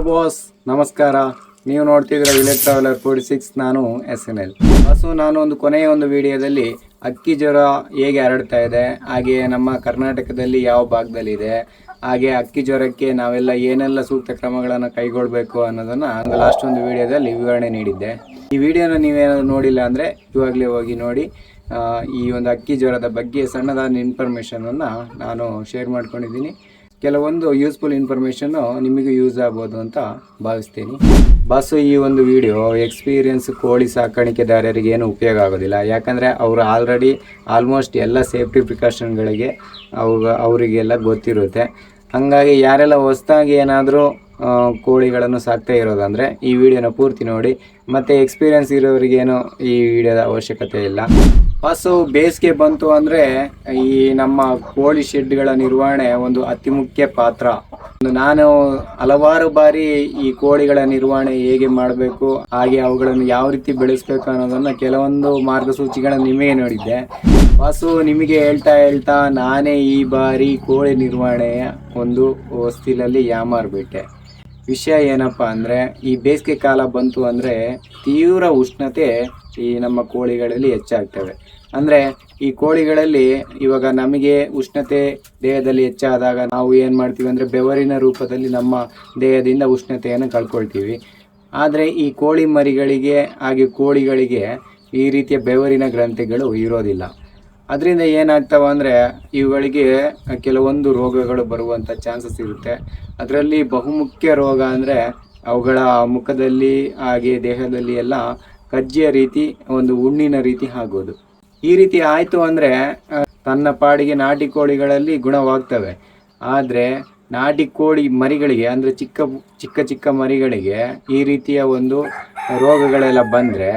Hello boss ನಮಸ್ಕಾರ. ನೀವು ನೋಡ್ತಿದ್ದೀರ ವಿಲೇಜ್ ಟ್ರಾವೆಲರ್ ಫೋರ್ಟಿ ಸಿಕ್ಸ್ ನಾನು ಎಸ್ ಎನ್ ಎಲ್ ಬಾಸು ನಾನು ಒಂದು ಕೊನೆಯ ಒಂದು ವಿಡಿಯೋದಲ್ಲಿ ಅಕ್ಕಿ ಜ್ವರ ಹೇಗೆ ಹರಡ್ತಾ ಇದೆ, ಹಾಗೆ ನಮ್ಮ ಕರ್ನಾಟಕದಲ್ಲಿ ಯಾವ ಭಾಗದಲ್ಲಿ ಇದೆ ಹಾಗೆ ಅಕ್ಕಿ ಜ್ವರಕ್ಕೆ ನಾವೆಲ್ಲ ಏನೆಲ್ಲ ಸೂಕ್ತ ಕ್ರಮಗಳನ್ನು ಕೈಗೊಳ್ಳಬೇಕು ಅನ್ನೋದನ್ನ ಲಾಸ್ಟ್ ಒಂದು ವಿಡಿಯೋದಲ್ಲಿ ವಿವರಣೆ ನೀಡಿದ್ದೆ. ಈ ವಿಡಿಯೋನ ನೀವೇನಾದರೂ ನೋಡಿಲ್ಲ ಅಂದರೆ ಇವಾಗಲೇ ಹೋಗಿ ನೋಡಿ. ಈ ಒಂದು ಅಕ್ಕಿ ಜ್ವರದ ಬಗ್ಗೆ ಸಣ್ಣದಾದ ಇನ್ಫಾರ್ಮೇಷನನ್ನು ನಾನು ಶೇರ್ ಮಾಡ್ಕೊಂಡಿದ್ದೀನಿ. ಕೆಲವೊಂದು ಯೂಸ್ಫುಲ್ ಇನ್ಫಾರ್ಮೇಷನ್ನು ನಿಮಗೂ ಯೂಸ್ ಆಗ್ಬೋದು ಅಂತ ಭಾವಿಸ್ತೀನಿ. ಬಸ್ಸು ಈ ಒಂದು ವಿಡಿಯೋ ಎಕ್ಸ್ಪೀರಿಯನ್ಸ್ ಕೋಳಿ ಸಾಕಾಣಿಕೆದಾರರಿಗೆ ಏನು ಉಪಯೋಗ ಆಗೋದಿಲ್ಲ. ಯಾಕಂದರೆ ಅವರು ಆಲ್ರೆಡಿ ಆಲ್ಮೋಸ್ಟ್ ಎಲ್ಲ ಸೇಫ್ಟಿ ಪ್ರಿಕಾಷನ್ಗಳಿಗೆ ಅವು ಅವರಿಗೆಲ್ಲ ಗೊತ್ತಿರುತ್ತೆ. ಹಾಗಾಗಿ ಯಾರೆಲ್ಲ ಹೊಸ್ದಾಗಿ ಏನಾದರೂ ಕೋಳಿಗಳನ್ನು ಸಾಕ್ತಾ ಇರೋದಂದರೆ ಈ ವಿಡಿಯೋನ ಪೂರ್ತಿ ನೋಡಿ. ಮತ್ತು ಎಕ್ಸ್ಪೀರಿಯನ್ಸ್ ಇರೋರಿಗೇನು ಈ ವಿಡಿಯೋದ ಅವಶ್ಯಕತೆ ಇಲ್ಲ. ಬಸ್ಸು ಬೇಸಿಗೆ ಬಂತು ಅಂದರೆ ಈ ನಮ್ಮ ಕೋಳಿ ಶೆಡ್ಗಳ ನಿರ್ವಹಣೆ ಒಂದು ಅತಿ ಮುಖ್ಯ ಪಾತ್ರ. ನಾನು ಹಲವಾರು ಬಾರಿ ಈ ಕೋಳಿಗಳ ನಿರ್ವಹಣೆ ಹೇಗೆ ಮಾಡಬೇಕು, ಹಾಗೆ ಅವುಗಳನ್ನು ಯಾವ ರೀತಿ ಬೆಳೆಸಬೇಕು ಅನ್ನೋದನ್ನು ಕೆಲವೊಂದು ಮಾರ್ಗಸೂಚಿಗಳನ್ನು ನಿಮಗೆ ನೋಡಿದ್ದೆ. ಹಸು ನಿಮಗೆ ಹೇಳ್ತಾ ಹೇಳ್ತಾ ನಾನೇ ಈ ಬಾರಿ ಕೋಳಿ ನಿರ್ವಹಣೆಯ ಒಂದು ಹೊಸ್ತಿಲಲ್ಲಿ ಯಾಮಾರ್ಬಿಟ್ಟೆ ವಿಷಯ ಏನಪ್ಪ ಅಂದರೆ, ಈ ಬೇಸಿಗೆ ಕಾಲ ಬಂತು ಅಂದರೆ ತೀವ್ರ ಉಷ್ಣತೆ ಈ ನಮ್ಮ ಕೋಳಿಗಳಲ್ಲಿ ಹೆಚ್ಚಾಗ್ತವೆ. ಅಂದರೆ ಈ ಕೋಳಿಗಳಲ್ಲಿ ಇವಾಗ ನಮಗೆ ಉಷ್ಣತೆ ದೇಹದಲ್ಲಿ ಹೆಚ್ಚಾದಾಗ ನಾವು ಏನು ಮಾಡ್ತೀವಿ ಅಂದರೆ ಬೆವರಿನ ರೂಪದಲ್ಲಿ ನಮ್ಮ ದೇಹದಿಂದ ಉಷ್ಣತೆಯನ್ನು ಕಳ್ಕೊಳ್ತೀವಿ. ಆದರೆ ಈ ಕೋಳಿ ಮರಿಗಳಿಗೆ ಹಾಗೆ ಕೋಳಿಗಳಿಗೆ ಈ ರೀತಿಯ ಬೆವರಿನ ಗ್ರಂಥಿಗಳು ಇರೋದಿಲ್ಲ. ಅದರಿಂದ ಏನಾಗ್ತವೆ ಅಂದರೆ ಇವುಗಳಿಗೆ ಕೆಲವೊಂದು ರೋಗಗಳು ಬರುವಂಥ ಚಾನ್ಸಸ್ ಇರುತ್ತೆ. ಅದರಲ್ಲಿ ಬಹುಮುಖ್ಯ ರೋಗ ಅಂದರೆ ಅವುಗಳ ಮುಖದಲ್ಲಿ, ಹಾಗೆ ದೇಹದಲ್ಲಿ ಎಲ್ಲ ಕಜ್ಜಿಯ ರೀತಿ, ಒಂದು ಹುಣ್ಣಿನ ರೀತಿ ಆಗೋದು. ಈ ರೀತಿ ಆಯಿತು ಅಂದರೆ ತನ್ನ ಪಾಡಿಗೆ ನಾಟಿ ಕೋಳಿಗಳಲ್ಲಿ ಗುಣವಾಗ್ತವೆ. ಆದರೆ ನಾಟಿ ಕೋಳಿ ಮರಿಗಳಿಗೆ, ಅಂದರೆ ಚಿಕ್ಕ ಚಿಕ್ಕ ಚಿಕ್ಕ ಮರಿಗಳಿಗೆ ಈ ರೀತಿಯ ಒಂದು ರೋಗಗಳೆಲ್ಲ ಬಂದರೆ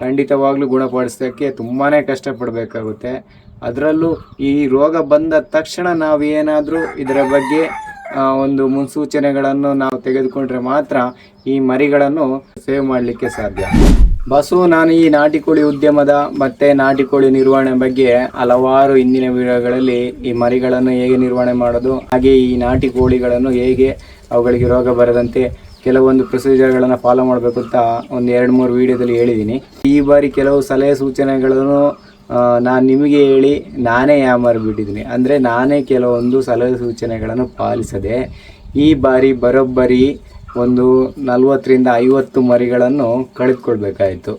ಖಂಡಿತವಾಗ್ಲೂ ಗುಣಪಡಿಸೋಕ್ಕೆ ತುಂಬಾ ಕಷ್ಟಪಡಬೇಕಾಗುತ್ತೆ. ಅದರಲ್ಲೂ ಈ ರೋಗ ಬಂದ ತಕ್ಷಣ ನಾವು ಏನಾದರೂ ಇದರ ಬಗ್ಗೆ ಒಂದು ಮುನ್ಸೂಚನೆಗಳನ್ನು ನಾವು ತೆಗೆದುಕೊಂಡ್ರೆ ಮಾತ್ರ ಈ ಮರಿಗಳನ್ನು ಸೇವ್ ಮಾಡಲಿಕ್ಕೆ ಸಾಧ್ಯ. ಬಸು, ನಾನು ಈ ನಾಟಿ ಕೋಳಿ ಉದ್ಯಮದ ಮತ್ತು ನಾಟಿ ಕೋಳಿ ನಿರ್ವಹಣೆ ಬಗ್ಗೆ ಹಲವಾರು ಹಿಂದಿನ ವಿಡಿಯೋಗಳಲ್ಲಿ ಈ ಮರಿಗಳನ್ನು ಹೇಗೆ ನಿರ್ವಹಣೆ ಮಾಡೋದು, ಹಾಗೆ ಈ ನಾಟಿ ಕೋಳಿಗಳನ್ನು ಹೇಗೆ ಅವುಗಳಿಗೆ ರೋಗ ಬರದಂತೆ ಕೆಲವೊಂದು ಪ್ರೊಸೀಜರ್ಗಳನ್ನು ಫಾಲೋ ಮಾಡಬೇಕು ಅಂತ ಒಂದು ಎರಡು ಮೂರು ವಿಡಿಯೋದಲ್ಲಿ ಹೇಳಿದ್ದೀನಿ ಈ ಬಾರಿ ಕೆಲವು ಸಲಹೆ ಸೂಚನೆಗಳನ್ನು ನಾನು ನಿಮಗೆ ಹೇಳಿ ನಾನೇ ಯಾಮಾರಿಬಿಟ್ಟಿದ್ದೀನಿ ಅಂದರೆ ನಾನೇ ಕೆಲವೊಂದು ಸಲಹೆ ಸೂಚನೆಗಳನ್ನು ಪಾಲಿಸದೆ ಈ ಬಾರಿ ಬರೋಬ್ಬರಿ ಒಂದು ನಲವತ್ತರಿಂದ ಐವತ್ತು ಮರಿಗಳನ್ನು ಕಳೆದುಕೊಳ್ಬೇಕಾಯಿತು.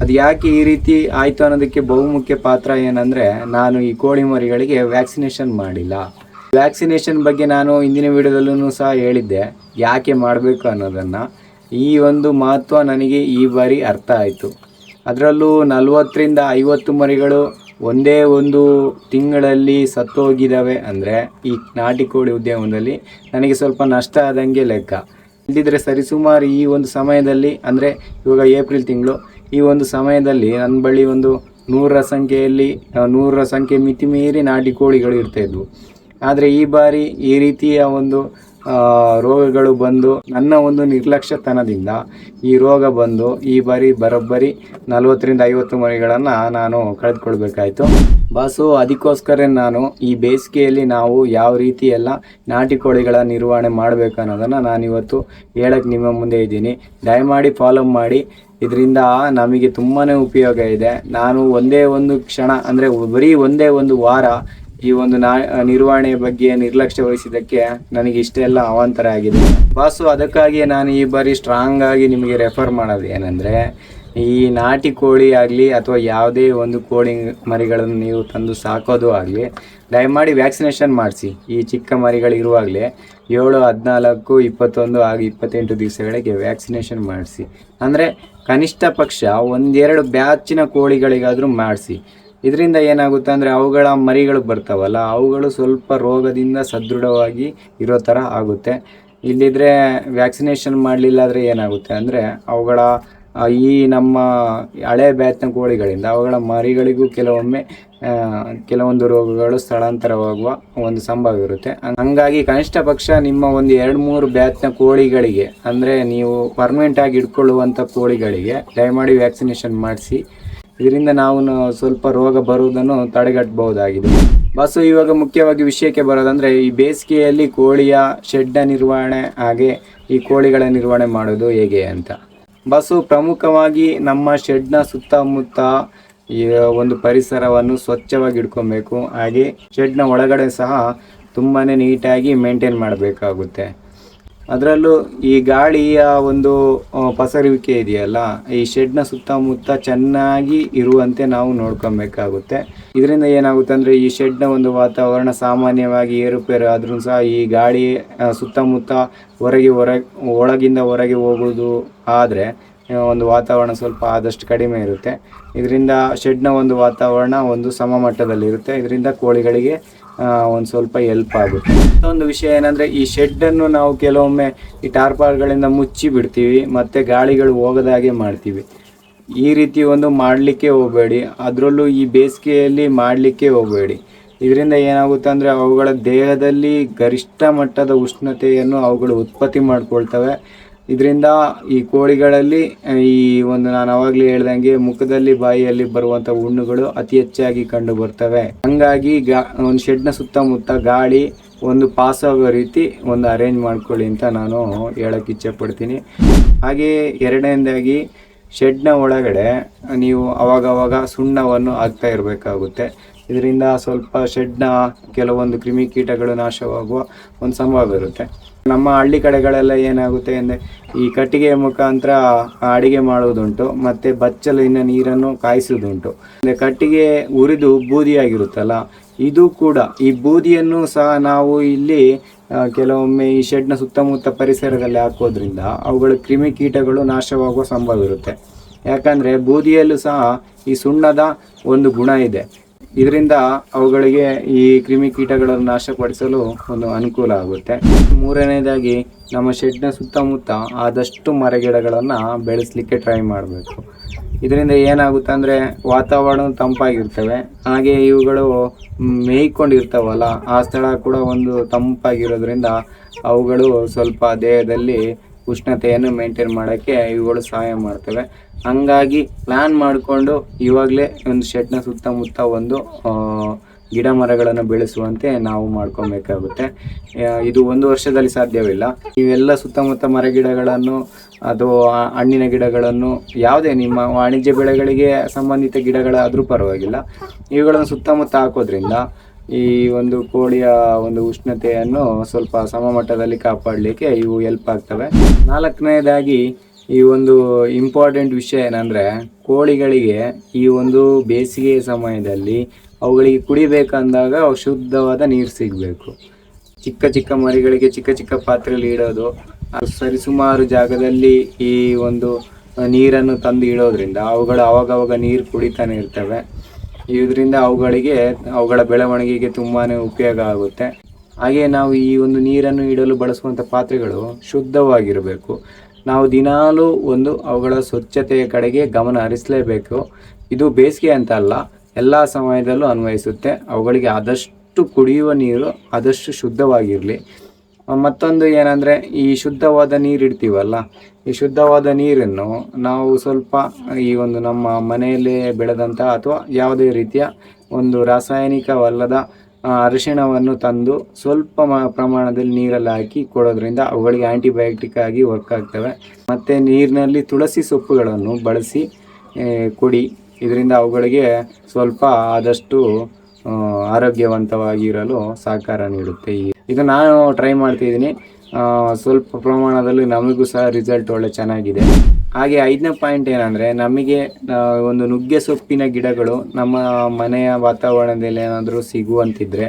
ಅದು ಯಾಕೆ ಈ ರೀತಿ ಆಯಿತು ಅನ್ನೋದಕ್ಕೆ ಬಹುಮುಖ್ಯ ಪಾತ್ರ ಏನಂದರೆ, ನಾನು ಈ ಕೋಳಿ ಮರಿಗಳಿಗೆ ವ್ಯಾಕ್ಸಿನೇಷನ್ ಮಾಡಿಲ್ಲ. ವ್ಯಾಕ್ಸಿನೇಷನ್ ಬಗ್ಗೆ ನಾನು ಹಿಂದಿನ ವಿಡಿಯೋದಲ್ಲೂ ಸಹ ಹೇಳಿದ್ದೆ. ಯಾಕೆ ಮಾಡಬೇಕು ಅನ್ನೋದನ್ನು. ಈ ಒಂದು ಮಹತ್ವ ನನಗೆ ಈ ಬಾರಿ ಅರ್ಥ ಆಯಿತು. ಅದರಲ್ಲೂ ನಲವತ್ತರಿಂದ ಐವತ್ತು ಮರಿಗಳು ಒಂದೇ ಒಂದು ತಿಂಗಳಲ್ಲಿ ಸತ್ತೋಗಿದ್ದಾವೆ ಅಂದರೆ ಈ ನಾಟಿ ಕೋಳಿ ಉದ್ಯಮದಲ್ಲಿ ನನಗೆ ಸ್ವಲ್ಪ ನಷ್ಟ ಆದಂಗೆ ಲೆಕ್ಕ. ಇಲ್ಲದಿದ್ದರೆ ಸರಿಸುಮಾರು ಈ ಒಂದು ಸಮಯದಲ್ಲಿ ಅಂದರೆ ಇವಾಗ ಏಪ್ರಿಲ್ ತಿಂಗಳು, ಈ ಒಂದು ಸಮಯದಲ್ಲಿ ನನ್ನ ಬಳಿ ಒಂದು ನೂರರ ಸಂಖ್ಯೆಯಲ್ಲಿ, ನೂರರ ಸಂಖ್ಯೆ ಮಿತಿ ಮೀರಿ ನಾಟಿ ಕೋಳಿಗಳು ಇರ್ತಾಯಿದ್ವು ಆದರೆ ಈ ಬಾರಿ ಈ ರೀತಿಯ ಒಂದು ರೋಗಗಳು ಬಂದು ನನ್ನ ಒಂದು ನಿರ್ಲಕ್ಷ್ಯತನದಿಂದ ಈ ರೋಗ ಬಂದು ಈ ಬಾರಿ ಬರೋಬ್ಬರಿ ನಲವತ್ತರಿಂದ ಐವತ್ತು ಮರಿಗಳನ್ನು ನಾನು ಕಳೆದುಕೊಳ್ಬೇಕಾಯ್ತು. ಬಾಸು ಅದಕ್ಕೋಸ್ಕರ ನಾನು ಈ ಬೇಸಿಗೆಯಲ್ಲಿ ನಾವು ಯಾವ ರೀತಿ ಎಲ್ಲ ನಾಟಿ ಕೋಳಿಗಳ ನಿರ್ವಹಣೆ ಮಾಡಬೇಕು ಅನ್ನೋದನ್ನು ನಾನಿವತ್ತು ಹೇಳಕ್ಕೆ ನಿಮ್ಮ ಮುಂದೆ ಇದ್ದೀನಿ. ದಯಮಾಡಿ ಫಾಲೋ ಮಾಡಿ. ಇದರಿಂದ ನಮಗೆ ತುಂಬಾ ಉಪಯೋಗ ಇದೆ. ನಾನು ಒಂದೇ ಒಂದು ಕ್ಷಣ, ಅಂದರೆ ಬರೀ ಒಂದೇ ಒಂದು ವಾರ ಈ ಒಂದು ನಾ, ನಿರ್ವಹಣೆ ಬಗ್ಗೆ ನಿರ್ಲಕ್ಷ್ಯ ವಹಿಸಿದ್ದಕ್ಕೆ ನನಗೆ ಇಷ್ಟೆಲ್ಲ ಅವಾಂತರ ಆಗಿದೆ. ಬಾಸು, ಅದಕ್ಕಾಗಿ ನಾನು ಈ ಬಾರಿ ಸ್ಟ್ರಾಂಗ್ ಆಗಿ ನಿಮಗೆ ರೆಫರ್ ಮಾಡೋದು ಏನಂದರೆ, ಈ ನಾಟಿ ಕೋಳಿ ಆಗಲಿ ಅಥವಾ ಯಾವುದೇ ಒಂದು ಕೋಳಿ ಮರಿಗಳನ್ನು ನೀವು ತಂದು ಸಾಕೋದು ಆಗಲಿ, ದಯಮಾಡಿ ವ್ಯಾಕ್ಸಿನೇಷನ್ ಮಾಡಿಸಿ. ಈ ಚಿಕ್ಕ ಮರಿಗಳಿರುವಾಗಲೇ ಏಳು, ಹದಿನಾಲ್ಕು, ಇಪ್ಪತ್ತೊಂದು ಹಾಗೂ ಇಪ್ಪತ್ತೆಂಟು ದಿವಸಗಳಿಗೆ ವ್ಯಾಕ್ಸಿನೇಷನ್ ಮಾಡಿಸಿ. ಅಂದರೆ ಕನಿಷ್ಠ ಪಕ್ಷ ಒಂದೆರಡು ಬ್ಯಾಚಿನ ಕೋಳಿಗಳಿಗಾದರೂ ಮಾಡಿಸಿ. ಇದರಿಂದ ಏನಾಗುತ್ತೆ ಅಂದರೆ ಅವುಗಳ ಮರಿಗಳು ಬರ್ತಾವಲ್ಲ, ಅವುಗಳು ಸ್ವಲ್ಪ ರೋಗದಿಂದ ಸದೃಢವಾಗಿ ಇರೋ ಥರ ಆಗುತ್ತೆ. ಇಲ್ಲಿದ್ರೆ ವ್ಯಾಕ್ಸಿನೇಷನ್ ಮಾಡಲಿಲ್ಲ ಆದರೆ ಏನಾಗುತ್ತೆ ಅಂದರೆ ಅವುಗಳ ಈ ನಮ್ಮ ಹಳೆ ಬ್ಯಾಚ್ನ ಕೋಳಿಗಳಿಂದ ಅವುಗಳ ಮರಿಗಳಿಗೂ ಕೆಲವೊಮ್ಮೆ ಕೆಲವೊಂದು ರೋಗಗಳು ಸ್ಥಳಾಂತರವಾಗುವ ಒಂದು ಸಂಭವ ಇರುತ್ತೆ. ಹಂಗಾಗಿ ಕನಿಷ್ಠ ಪಕ್ಷ ನಿಮ್ಮ ಒಂದು ಎರಡು ಮೂರು ಬ್ಯಾಚ್ನ ಕೋಳಿಗಳಿಗೆ, ಅಂದರೆ ನೀವು ಪರ್ಮನೆಂಟ್ ಆಗಿ ಇಟ್ಕೊಳ್ಳುವಂಥ ಕೋಳಿಗಳಿಗೆ ದಯಮಾಡಿ ವ್ಯಾಕ್ಸಿನೇಷನ್ ಮಾಡಿಸಿ. ಇದರಿಂದ ನಾವು ಸ್ವಲ್ಪ ರೋಗ ಬರುವುದನ್ನು ತಡೆಗಟ್ಟಬಹುದಾಗಿದೆ. ಬಸ್ಸು ಇವಾಗ ಮುಖ್ಯವಾಗಿ ವಿಷಯಕ್ಕೆ ಬರೋದಂದ್ರೆ ಈ ಬೇಸಿಗೆಯಲ್ಲಿ ಕೋಳಿಯ ಶೆಡ್ಡ ನಿರ್ವಹಣೆ ಹಾಗೆ ಈ ಕೋಳಿಗಳ ನಿರ್ವಹಣೆ ಮಾಡೋದು ಹೇಗೆ ಅಂತ. ಬಸ್ಸು ಪ್ರಮುಖವಾಗಿ ನಮ್ಮ ಶೆಡ್ನ ಸುತ್ತಮುತ್ತ ಒಂದು ಪರಿಸರವನ್ನು ಸ್ವಚ್ಛವಾಗಿ ಇಟ್ಕೊಬೇಕು. ಹಾಗೆ ಶೆಡ್ನ ಒಳಗಡೆ ಸಹ ತುಂಬಾ ನೀಟಾಗಿ ಮೇಂಟೈನ್ ಮಾಡಬೇಕಾಗುತ್ತೆ. ಅದರಲ್ಲೂ ಈ ಗಾಳಿಯ ಒಂದು ಪಸರುವಿಕೆ ಇದೆಯಲ್ಲ, ಈ ಶೆಡ್ನ ಸುತ್ತಮುತ್ತ ಚೆನ್ನಾಗಿ ಇರುವಂತೆ ನಾವು ನೋಡ್ಕೊಬೇಕಾಗುತ್ತೆ. ಇದರಿಂದ ಏನಾಗುತ್ತೆ ಅಂದರೆ ಈ ಶೆಡ್ನ ಒಂದು ವಾತಾವರಣ ಸಾಮಾನ್ಯವಾಗಿ ಏರುಪೇರು ಆದರೂ ಸಹ ಈ ಗಾಳಿ ಸುತ್ತಮುತ್ತ ಹೊರಗೆ ಹೊರ, ಒಳಗಿಂದ ಹೊರಗೆ ಹೋಗೋದು ಆದರೆ ಒಂದು ವಾತಾವರಣ ಸ್ವಲ್ಪ ಆದಷ್ಟು ಕಡಿಮೆ ಇರುತ್ತೆ. ಇದರಿಂದ ಶೆಡ್ನ ಒಂದು ವಾತಾವರಣ ಒಂದು ಸಮಮಟ್ಟದಲ್ಲಿರುತ್ತೆ. ಇದರಿಂದ ಕೋಳಿಗಳಿಗೆ ಒಂದು ಸ್ವಲ್ಪ ಹೆಲ್ಪ್ ಆಗುತ್ತೆ. ಒಂದು ವಿಷಯ ಏನಂದರೆ, ಈ ಶೆಡ್ಡನ್ನು ನಾವು ಕೆಲವೊಮ್ಮೆ ಈ ಟಾರ್ಪಾರ್ಗಳಿಂದ ಮುಚ್ಚಿ ಬಿಡ್ತೀವಿ, ಮತ್ತು ಗಾಳಿಗಳು ಹೋಗದಾಗೆ ಮಾಡ್ತೀವಿ. ಈ ರೀತಿ ಒಂದು ಮಾಡಲಿಕ್ಕೆ ಹೋಗಬೇಡಿ. ಅದರಲ್ಲೂ ಈ ಬೇಸಿಗೆಯಲ್ಲಿ ಮಾಡಲಿಕ್ಕೆ ಹೋಗಬೇಡಿ. ಇದರಿಂದ ಏನಾಗುತ್ತೆ ಅಂದರೆ, ಅವುಗಳ ದೇಹದಲ್ಲಿ ಗರಿಷ್ಠ ಮಟ್ಟದ ಉಷ್ಣತೆಯನ್ನು ಅವುಗಳು ಉತ್ಪತ್ತಿ ಮಾಡ್ಕೊಳ್ತವೆ. ಇದರಿಂದ ಈ ಕೋಳಿಗಳಲ್ಲಿ ಈ ಒಂದು ನಾನು ಅವಾಗಲೇ ಹೇಳ್ದಂಗೆ ಮುಖದಲ್ಲಿ ಬಾಯಿಯಲ್ಲಿ ಬರುವಂಥ ಹುಣ್ಣುಗಳು ಅತಿ ಹೆಚ್ಚಾಗಿ ಕಂಡು ಬರ್ತವೆ. ಹಂಗಾಗಿ ಗಾ, ಒಂದು ಶೆಡ್ನ ಸುತ್ತಮುತ್ತ ಗಾಳಿ, ಒಂದು ಪಾಸ್ ಆಗೋ ರೀತಿ ಒಂದು ಅರೇಂಜ್ ಮಾಡ್ಕೊಳ್ಳಿ ಅಂತ ನಾನು ಹೇಳಕ್ಕೆ ಇಚ್ಛೆ ಪಡ್ತೀನಿ ಹಾಗೆ ಎರಡನೇದಾಗಿ ಶೆಡ್ನ ಒಳಗಡೆ ನೀವು ಅವಾಗವಾಗ ಸುಣ್ಣವನ್ನು ಹಾಕ್ತಾ ಇರಬೇಕಾಗುತ್ತೆ. ಇದರಿಂದ ಸ್ವಲ್ಪ ಶೆಡ್ನ ಕೆಲವೊಂದು ಕ್ರಿಮಿಕೀಟಗಳು ನಾಶವಾಗುವ ಒಂದು ಸಂಭವ ಇರುತ್ತೆ. ನಮ್ಮ ಹಳ್ಳಿ ಕಡೆಗಳೆಲ್ಲ ಏನಾಗುತ್ತೆ ಅಂದರೆ ಈ ಕಟ್ಟಿಗೆ ಮುಖಾಂತರ ಅಡಿಗೆ ಮಾಡುವುದುಂಟು, ಮತ್ತು ಬಚ್ಚಲಿನ ನೀರನ್ನು ಕಾಯಿಸುವುದುಂಟು. ಅಂದರೆ ಕಟ್ಟಿಗೆ ಉರಿದು ಬೂದಿಯಾಗಿರುತ್ತಲ್ಲ, ಇದು ಕೂಡ ಈ ಬೂದಿಯನ್ನು ಸಹ ನಾವು ಇಲ್ಲಿ ಕೆಲವೊಮ್ಮೆ ಈ ಶೆಡ್ನ ಸುತ್ತಮುತ್ತ ಪರಿಸರದಲ್ಲಿ ಹಾಕೋದ್ರಿಂದ ಅವುಗಳ ಕ್ರಿಮಿಕೀಟಗಳು ನಾಶವಾಗುವ ಸಂಭವ ಇರುತ್ತೆ. ಯಾಕಂದರೆ ಬೂದಿಯಲ್ಲೂ ಸಹ ಈ ಸುಣ್ಣದ ಒಂದು ಗುಣ ಇದೆ. ಇದರಿಂದ ಅವುಗಳಿಗೆ ಈ ಕ್ರಿಮಿಕೀಟಗಳನ್ನು ನಾಶಪಡಿಸಲು ಒಂದು ಅನುಕೂಲ ಆಗುತ್ತೆ. ಮೂರನೇದಾಗಿ, ನಮ್ಮ ಶೆಡ್ನ ಸುತ್ತಮುತ್ತ ಆದಷ್ಟು ಮರಗಿಡಗಳನ್ನು ಬೆಳೆಸಲಿಕ್ಕೆ ಟ್ರೈ ಮಾಡಬೇಕು. ಇದರಿಂದ ಏನಾಗುತ್ತೆ ಅಂದರೆ ವಾತಾವರಣ ತಂಪಾಗಿರ್ತವೆ. ಹಾಗೆ ಇವುಗಳು ಮೇಯ್ಕೊಂಡಿರ್ತಾವಲ್ಲ, ಆ ಸ್ಥಳ ಕೂಡ ಒಂದು ತಂಪಾಗಿರೋದ್ರಿಂದ ಅವುಗಳು ಸ್ವಲ್ಪ ದೇಹದಲ್ಲಿ ಉಷ್ಣತೆಯನ್ನು ಮೇಂಟೈನ್ ಮಾಡೋಕ್ಕೆ ಇವುಗಳು ಸಹಾಯ ಮಾಡ್ತವೆ. ಹಂಗಾಗಿ ಪ್ಲ್ಯಾನ್ ಮಾಡಿಕೊಂಡು ಇವಾಗಲೇ ಒಂದು ಶೆಡ್ನ ಸುತ್ತಮುತ್ತ ಒಂದು ಗಿಡ ಮರಗಳನ್ನು ಬೆಳೆಸುವಂತೆ ನಾವು ಮಾಡ್ಕೊಬೇಕಾಗುತ್ತೆ. ಇದು ಒಂದು ವರ್ಷದಲ್ಲಿ ಸಾಧ್ಯವಿಲ್ಲ. ಇವೆಲ್ಲ ಸುತ್ತಮುತ್ತ ಮರಗಿಡಗಳನ್ನು ಅಥವಾ ಹಣ್ಣಿನ ಗಿಡಗಳನ್ನು, ಯಾವುದೇ ನಿಮ್ಮ ವಾಣಿಜ್ಯ ಬೆಳೆಗಳಿಗೆ ಸಂಬಂಧಿತ ಗಿಡಗಳಾದರೂ ಪರವಾಗಿಲ್ಲ. ಇವುಗಳನ್ನು ಸುತ್ತಮುತ್ತ ಹಾಕೋದ್ರಿಂದ ಈ ಒಂದು ಕೋಳಿಯ ಒಂದು ಉಷ್ಣತೆಯನ್ನು ಸ್ವಲ್ಪ ಸಮಮಟ್ಟದಲ್ಲಿ ಕಾಪಾಡಲಿಕ್ಕೆ ಇವು ಹೆಲ್ಪ್ ಆಗ್ತವೆ. ನಾಲ್ಕನೇದಾಗಿ ಈ ಒಂದು ಇಂಪಾರ್ಟೆಂಟ್ ವಿಷಯ ಏನಂದರೆ ಕೋಳಿಗಳಿಗೆ ಈ ಒಂದು ಬೇಸಿಗೆ ಸಮಯದಲ್ಲಿ ಅವುಗಳಿಗೆ ಕುಡಿಬೇಕಂದಾಗ ಶುದ್ಧವಾದ ನೀರು ಸಿಗಬೇಕು. ಚಿಕ್ಕ ಚಿಕ್ಕ ಮರಿಗಳಿಗೆ ಚಿಕ್ಕ ಚಿಕ್ಕ ಪಾತ್ರೆಯಲ್ಲಿ ಇಡೋದು ಸರಿಸುಮಾರು ಜಾಗದಲ್ಲಿ ಈ ಒಂದು ನೀರನ್ನು ತಂದು ಇಡೋದ್ರಿಂದ ಅವುಗಳು ಅವಾಗವಾಗ ನೀರು ಕುಡಿತಾನೆ ಇರ್ತವೆ. ಇದರಿಂದ ಅವುಗಳಿಗೆ, ಅವುಗಳ ಬೆಳವಣಿಗೆಗೆ ತುಂಬಾ ಉಪಯೋಗ ಆಗುತ್ತೆ. ಹಾಗೆ ನಾವು ಈ ಒಂದು ನೀರನ್ನು ಇಡಲು ಬಳಸುವಂಥ ಪಾತ್ರೆಗಳು ಶುದ್ಧವಾಗಿರಬೇಕು. ನಾವು ದಿನಾಲೂ ಒಂದು ಅವುಗಳ ಸ್ವಚ್ಛತೆಯ ಕಡೆಗೆ ಗಮನ ಹರಿಸಲೇಬೇಕು. ಇದು ಬೇಸಿಗೆ ಅಂತ ಅಲ್ಲ, ಎಲ್ಲ ಸಮಯದಲ್ಲೂ ಅನ್ವಯಿಸುತ್ತೆ. ಅವುಗಳಿಗೆ ಆದಷ್ಟು ಕುಡಿಯುವ ನೀರು ಆದಷ್ಟು ಶುದ್ಧವಾಗಿರಲಿ. ಮತ್ತೊಂದು ಏನಂದರೆ, ಈ ಶುದ್ಧವಾದ ನೀರು ಇಡ್ತೀವಲ್ಲ, ಈ ಶುದ್ಧವಾದ ನೀರನ್ನು ನಾವು ಸ್ವಲ್ಪ ಈ ಒಂದು ನಮ್ಮ ಮನೆಯಲ್ಲೇ ಬೆಳೆದಂಥ ಅಥವಾ ಯಾವುದೇ ರೀತಿಯ ಒಂದು ರಾಸಾಯನಿಕವಲ್ಲದ ಅರಿಶಿಣವನ್ನು ತಂದು ಸ್ವಲ್ಪ ಪ್ರಮಾಣದಲ್ಲಿ ನೀರಲ್ಲಿ ಹಾಕಿ ಕೊಡೋದ್ರಿಂದ ಅವುಗಳಿಗೆ ಆ್ಯಂಟಿಬಯೋಟಿಕ್ ಆಗಿ ವರ್ಕ್ ಆಗ್ತವೆ. ಮತ್ತು ನೀರಿನಲ್ಲಿ ತುಳಸಿ ಸೊಪ್ಪುಗಳನ್ನು ಬಳಸಿ ಕೊಡಿ. ಇದರಿಂದ ಅವುಗಳಿಗೆ ಸ್ವಲ್ಪ ಆದಷ್ಟು ಆರೋಗ್ಯವಂತವಾಗಿರಲು ಸಹಕಾರ ನೀಡುತ್ತೆ ಇದು ನಾನು ಟ್ರೈ ಮಾಡ್ತಿದ್ದೀನಿ. ಸ್ವಲ್ಪ ಪ್ರಮಾಣದಲ್ಲಿ ನಮಗೂ ಸಹ ರಿಸಲ್ಟ್ ಒಳ್ಳೆ ಚೆನ್ನಾಗಿದೆ. ಹಾಗೆ ಐದನೇ ಪಾಯಿಂಟ್ ಏನಂದರೆ ನಮಗೆ ಒಂದು ನುಗ್ಗೆ ಸೊಪ್ಪಿನ ಗಿಡಗಳು ನಮ್ಮ ಮನೆಯ ವಾತಾವರಣದಲ್ಲಿ ಏನಾದರೂ ಸಿಗುವಂತಿದ್ರೆ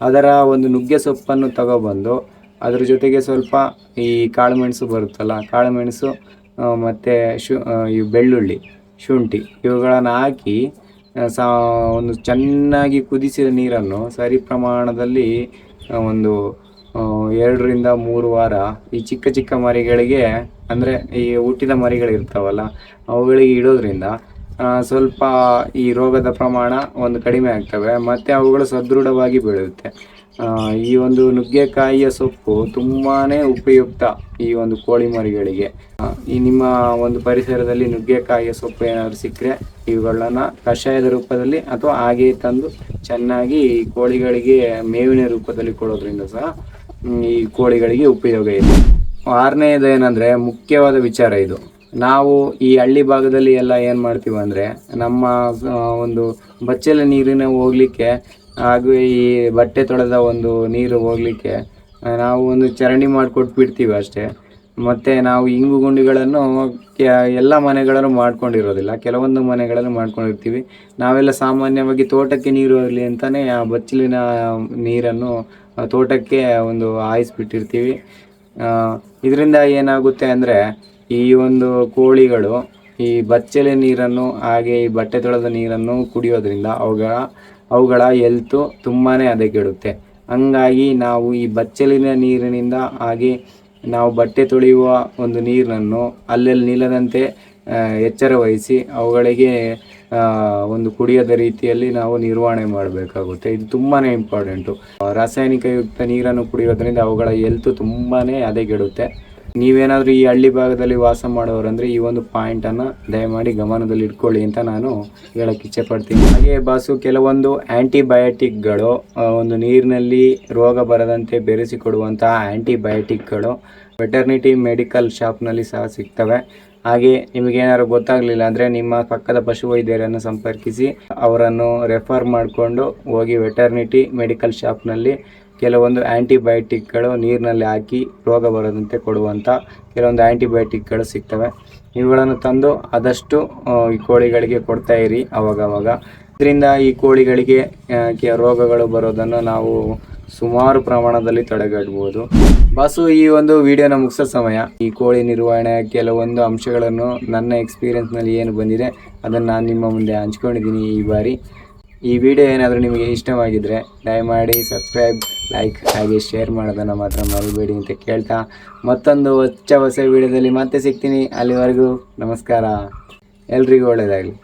ಅದರ ಒಂದು ನುಗ್ಗೆ ಸೊಪ್ಪನ್ನು ತಗೊಬಂದು ಅದರ ಜೊತೆಗೆ ಸ್ವಲ್ಪ ಈ ಕಾಳುಮೆಣಸು ಬರುತ್ತಲ್ಲ ಕಾಳುಮೆಣಸು ಮತ್ತು ಶು ಈ ಬೆಳ್ಳುಳ್ಳಿ, ಶುಂಠಿ ಇವುಗಳನ್ನು ಹಾಕಿ ಸಾ, ಒಂದು ಚೆನ್ನಾಗಿ ಕುದಿಸಿದ ನೀರನ್ನು ಸರಿ ಪ್ರಮಾಣದಲ್ಲಿ ಒಂದು ಎರಡರಿಂದ ಮೂರು ವಾರ ಈ ಚಿಕ್ಕ ಚಿಕ್ಕ ಮರಿಗಳಿಗೆ, ಅಂದರೆ ಈ ಹುಟ್ಟಿದ ಮರಿಗಳಿರ್ತಾವಲ್ಲ, ಅವುಗಳಿಗೆ ಇಡೋದ್ರಿಂದ ಸ್ವಲ್ಪ ಈ ರೋಗದ ಪ್ರಮಾಣ ಒಂದು ಕಡಿಮೆ ಆಗ್ತವೆ, ಮತ್ತು ಅವುಗಳು ಸದೃಢವಾಗಿ ಬೆಳೆಯುತ್ತೆ. ಈ ಒಂದು ನುಗ್ಗೆಕಾಯಿಯ ಸೊಪ್ಪು ತುಂಬಾನೇ ಉಪಯುಕ್ತ ಈ ಒಂದು ಕೋಳಿ ಮರಿಗಳಿಗೆ. ಈ ನಿಮ್ಮ ಒಂದು ಪರಿಸರದಲ್ಲಿ ನುಗ್ಗೆಕಾಯಿಯ ಸೊಪ್ಪು ಏನಾದ್ರು ಸಿಕ್ಕರೆ, ಇವುಗಳನ್ನ ಕಷಾಯದ ರೂಪದಲ್ಲಿ ಅಥವಾ ಹಾಗೆ ತಂದು ಚೆನ್ನಾಗಿ ಕೋಳಿಗಳಿಗೆ ಮೇವಿನ ರೂಪದಲ್ಲಿ ಕೊಡೋದ್ರಿಂದ ಸಹ ಈ ಕೋಳಿಗಳಿಗೆ ಉಪಯೋಗ ಇದೆ. ಆರನೇದು ಏನಂದ್ರೆ ಮುಖ್ಯವಾದ ವಿಚಾರ ಇದು. ನಾವು ಈ ಹಳ್ಳಿ ಭಾಗದಲ್ಲಿ ಎಲ್ಲ ಏನು ಮಾಡ್ತೀವಿ ಅಂದರೆ ನಮ್ಮ ಒಂದು ಬಚ್ಚಲ ನೀರಿನ ಹೋಗ್ಲಿಕ್ಕೆ ಹಾಗೂ ಈ ಬಟ್ಟೆ ತೊಳೆದ ಒಂದು ನೀರು ಹೋಗ್ಲಿಕ್ಕೆ ನಾವು ಒಂದು ಚರಂಡಿ ಮಾಡಿಕೊಟ್ಟು ಬಿಡ್ತೀವಿ ಅಷ್ಟೇ. ಮತ್ತು ನಾವು ಇಂಗು ಗುಂಡಿಗಳನ್ನು ಎಲ್ಲ ಮನೆಗಳಲ್ಲೂ ಮಾಡ್ಕೊಂಡಿರೋದಿಲ್ಲ. ಕೆಲವೊಂದು ಮನೆಗಳನ್ನು ಮಾಡ್ಕೊಂಡಿರ್ತೀವಿ. ನಾವೆಲ್ಲ ಸಾಮಾನ್ಯವಾಗಿ ತೋಟಕ್ಕೆ ನೀರು ಇರಲಿ ಅಂತಲೇ ಆ ಬಚ್ಚಲಿನ ನೀರನ್ನು ತೋಟಕ್ಕೆ ಒಂದು ಹಾಯಿಸ್ಬಿಟ್ಟಿರ್ತೀವಿ. ಇದರಿಂದ ಏನಾಗುತ್ತೆ ಅಂದರೆ ಈ ಒಂದು ಕೋಳಿಗಳು ಈ ಬಚ್ಚಲೆ ನೀರನ್ನು ಹಾಗೆ ಈ ಬಟ್ಟೆ ತೊಳೆದ ನೀರನ್ನು ಕುಡಿಯೋದ್ರಿಂದ ಅವುಗಳ ಅವುಗಳ ಎಲ್ತು ತುಂಬಾ ಹದಗೆಡುತ್ತೆ. ಹಂಗಾಗಿ ನಾವು ಈ ಬಚ್ಚಲಿನ ನೀರಿನಿಂದ ಹಾಗೆ ನಾವು ಬಟ್ಟೆ ತೊಳೆಯುವ ಒಂದು ನೀರನ್ನು ಅಲ್ಲಲ್ಲಿ ನಿಲ್ಲದಂತೆ ಎಚ್ಚರ ವಹಿಸಿ ಅವುಗಳಿಗೆ ಒಂದು ಕುಡಿಯದ ರೀತಿಯಲ್ಲಿ ನಾವು ನಿರ್ವಹಣೆ ಮಾಡಬೇಕಾಗುತ್ತೆ. ಇದು ತುಂಬಾ ಇಂಪಾರ್ಟೆಂಟು ರಾಸಾಯನಿಕಯುಕ್ತ ನೀರನ್ನು ಕುಡಿಯೋದ್ರಿಂದ ಅವುಗಳ ಹೆಲ್ತ್ ತುಂಬಾ ಹದಗೆಡುತ್ತೆ. ನೀವೇನಾದರೂ ಈ ಹಳ್ಳಿ ಭಾಗದಲ್ಲಿ ವಾಸ ಮಾಡೋರಂದ್ರೆ ಈ ಒಂದು ಪಾಯಿಂಟನ್ನು ದಯಮಾಡಿ ಗಮನದಲ್ಲಿ ಇಟ್ಕೊಳ್ಳಿ ಅಂತ ನಾನು ಹೇಳಕ್ಕೆ ಇಚ್ಛೆಪಡ್ತೀನಿ. ಹಾಗೆ ಬಾಸು, ಕೆಲವೊಂದು ಆ್ಯಂಟಿಬಯೋಟಿಕ್ಗಳು ಒಂದು ನೀರಿನಲ್ಲಿ ರೋಗ ಬರದಂತೆ ಬೆರೆಸಿಕೊಡುವಂತಹ ಆ್ಯಂಟಿಬಯೋಟಿಕ್ಗಳು ವೆಟರ್ನಿಟಿ ಮೆಡಿಕಲ್ ಶಾಪ್ನಲ್ಲಿ ಸಹ ಸಿಗ್ತವೆ. ಹಾಗೆ ನಿಮಗೇನಾದ್ರು ಗೊತ್ತಾಗಲಿಲ್ಲ ಅಂದರೆ ನಿಮ್ಮ ಪಕ್ಕದ ಪಶುವೈದ್ಯರನ್ನು ಸಂಪರ್ಕಿಸಿ, ಅವರನ್ನು ರೆಫರ್ ಮಾಡಿಕೊಂಡು ಹೋಗಿ ವೆಟರ್ನಿಟಿ ಮೆಡಿಕಲ್ ಶಾಪ್ನಲ್ಲಿ ಕೆಲವೊಂದು ಆ್ಯಂಟಿಬಯೋಟಿಕ್ಗಳು ನೀರಿನಲ್ಲಿ ಹಾಕಿ ರೋಗ ಬರದಂತೆ ಕೊಡುವಂಥ ಕೆಲವೊಂದು ಆ್ಯಂಟಿಬಯೋಟಿಕ್ಗಳು ಸಿಗ್ತವೆ. ಇವುಗಳನ್ನು ತಂದು ಆದಷ್ಟು ಈ ಕೋಳಿಗಳಿಗೆ ಕೊಡ್ತಾ ಇರಿ ಅವಾಗವಾಗ. ಇದರಿಂದ ಈ ಕೋಳಿಗಳಿಗೆ ರೋಗಗಳು ಬರೋದನ್ನು ನಾವು ಸುಮಾರು ಪ್ರಮಾಣದಲ್ಲಿ ತಡೆಗಟ್ಬೋದು. ಬಾಸು, ಈ ಒಂದು ವಿಡಿಯೋನ ಮುಗಿಸೋ ಸಮಯ. ಈ ಕೋಳಿ ನಿರ್ವಹಣೆ ಕೆಲವೊಂದು ಅಂಶಗಳನ್ನು ನನ್ನ ಎಕ್ಸ್ಪೀರಿಯನ್ಸ್ನಲ್ಲಿ ಏನು ಬಂದಿದೆ, ಅದನ್ನು ನಾನು ನಿಮ್ಮ ಮುಂದೆ ಹಂಚ್ಕೊಂಡಿದ್ದೀನಿ ಈ ಬಾರಿ. ಈ ವಿಡಿಯೋ ಏನಾದರೂ ನಿಮಗೆ ಇಷ್ಟವಾಗಿದ್ದರೆ ದಯಮಾಡಿ ಸಬ್ಸ್ಕ್ರೈಬ್ ಲೈಕ್ ಹಾಗೆ ಶೇರ್ ಮಾಡೋದನ್ನು ಮಾತ್ರ ಮರಿಬೇಡಿ ಅಂತ ಕೇಳ್ತಾ, ಮತ್ತೊಂದು ಹೊಚ್ಚ ಹೊಸ ವಿಡಿಯೋದಲ್ಲಿ ಮತ್ತೆ ಸಿಗ್ತೀನಿ. ಅಲ್ಲಿವರೆಗೂ ನಮಸ್ಕಾರ. ಎಲ್ರಿಗೂ ಒಳ್ಳೆಯದಾಗಲಿ